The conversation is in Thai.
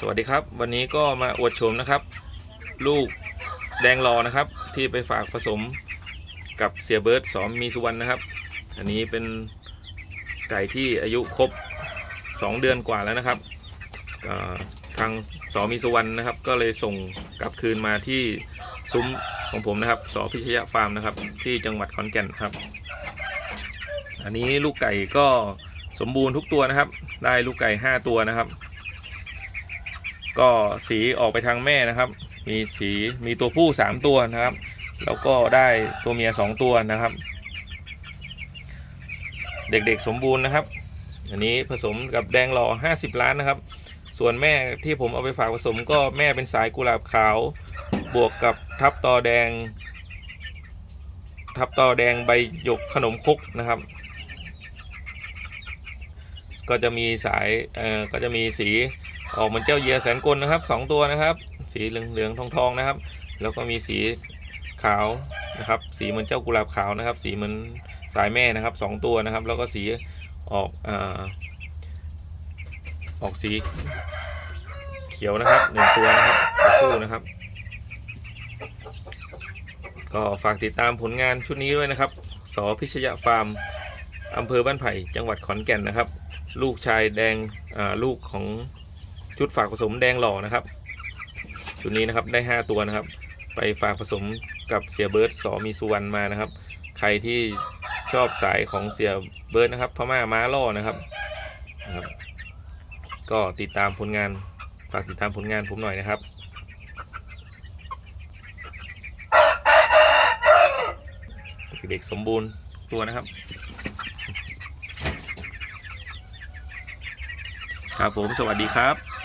สวัสดีครับ วันนี้ก็มาอวดชมนะครับ ลูกแดงรอนะครับ ที่ไปฝากผสมกับเสียเบิร์ดสอมมีสุวรรณนะครับ อันนี้เป็นไก่ที่อายุครบ 2 เดือนกว่าแล้วนะครับทางสอมีสุวรรณนะครับ ก็เลยส่งกลับคืนมาที่ซุ้มของผมนะครับสอพิชยฟาร์มนะครับ ที่จังหวัดขอนแก่นครับ อันนี้ลูกไก่ก็สมบูรณ์ทุกตัวนะครับ ได้ลูกไก่ 5 ตัวนะครับ ก็สีออกไปทางแม่นะครับ มีสีมีตัวผู้ 3 ตัวนะครับ แล้วก็ได้ตัวเมีย 2 ตัวนะครับ เด็กๆสมบูรณ์นะครับ อันนี้ผสมกับแดงหล่อ 50 ล้านนะครับ ส่วนแม่ที่ผมเอาไปฝากผสมก็แม่เป็นสายกุหลาบขาว บวกกับทับตอแดง ทับตอแดงใบหยกขนมครกนะครับก็จะมีสายเอ่อก็จะมีสี ออกเหมือนเจ้าเหยียแสนกลนะครับสองตัวนะครับ สีเหลืองเหลืองทองทองๆนะครับ แล้วก็มีสีขาวนะครับ สีเหมือนเจ้ากุหลาบขาวนะครับ สีเหมือนสายแม่นะครับสองตัวนะครับ แล้วก็สีออกอ่อออกสีเขียวนะครับหนึ่งตัวนะครับคู่นะครับ ก็ฝากติดตามผลงานชุดนี้ด้วยนะครับสพิชยฟาร์มอำเภอบ้านไผ่จังหวัดขอนแก่นนะครับ ลูกชายแดงอ่าลูกของ ชุดฝากผสมแดงหล่อนะครับ ชุดนี้นะครับได้ 5 ตัวนะครับ ไปฝากผสมกับเสียเบิร์ดสอมีสุวรรณมานะครับ ใครที่ชอบสายของเสียเบิร์ดนะครับพม่าม้าล่อนะครับนะครับ ก็ติดตามผลงานฝากติดตามผลงานผมหน่อยนะครับเด็กสมบูรณ์ตัวนะครับ ครับผมสวัสดีครับ